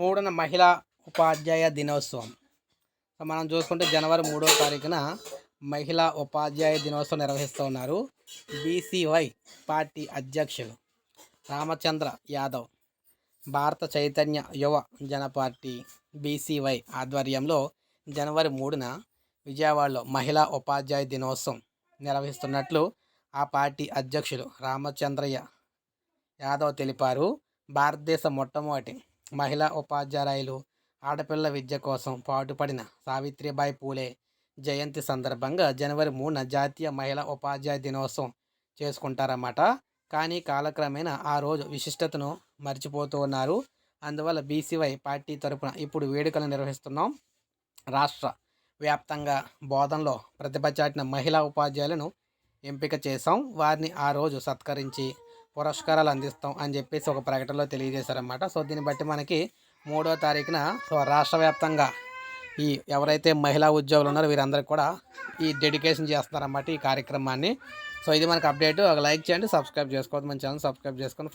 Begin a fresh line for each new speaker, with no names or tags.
మూడున మహిళా ఉపాధ్యాయ దినోత్సవం. మనం చూసుకుంటే జనవరి మూడో తారీఖున మహిళా ఉపాధ్యాయ దినోత్సవం నిర్వహిస్తూ ఉన్నారు బీసీవై పార్టీ అధ్యక్షులు రామచంద్ర యాదవ్. భారత చైతన్య యువ జన పార్టీ బీసీవై ఆధ్వర్యంలో జనవరి మూడున విజయవాడలో మహిళా ఉపాధ్యాయ దినోత్సవం నిర్వహిస్తున్నట్లు ఆ పార్టీ అధ్యక్షులు రామచంద్రయ్య యాదవ్ తెలిపారు. భారతదేశ మొట్టమొదటి మహిళా ఉపాధ్యాయులు ఆడపిల్ల విద్య కోసం పాటుపడిన సావిత్రిబాయి పూలే జయంతి సందర్భంగా జనవరి మూడున జాతీయ మహిళా ఉపాధ్యాయ దినోత్సవం చేసుకుంటారన్నమాట. కానీ కాలక్రమేణా ఆ రోజు విశిష్టతను మర్చిపోతూ ఉన్నారు అందువల్ల బీసీవై పార్టీ తరపున ఇప్పుడు వేడుకలు నిర్వహిస్తున్నాం. రాష్ట్ర వ్యాప్తంగా బోధనలో ప్రతిభ చాటిన మహిళా ఉపాధ్యాయులను ఎంపిక చేశాం. వారిని ఆ రోజు సత్కరించి పురస్కారాలు అందిస్తాం అని చెప్పేసి ఒక ప్రకటనలో తెలియజేశారన్నమాట. సో దీన్ని బట్టి మనకి మూడో తారీఖున సో రాష్ట్ర వ్యాప్తంగా ఈ ఎవరైతే మహిళా ఉద్యోగులు ఉన్నారో వీరందరికీ కూడా ఈ డెడికేషన్ చేస్తున్నారన్నమాట ఈ కార్యక్రమాన్ని. సో ఇది మనకు అప్డేట్. ఒక లైక్ చేయండి సబ్స్క్రైబ్ చేసుకోవద్దు. మన ఛానల్ సబ్స్క్రైబ్ చేసుకొని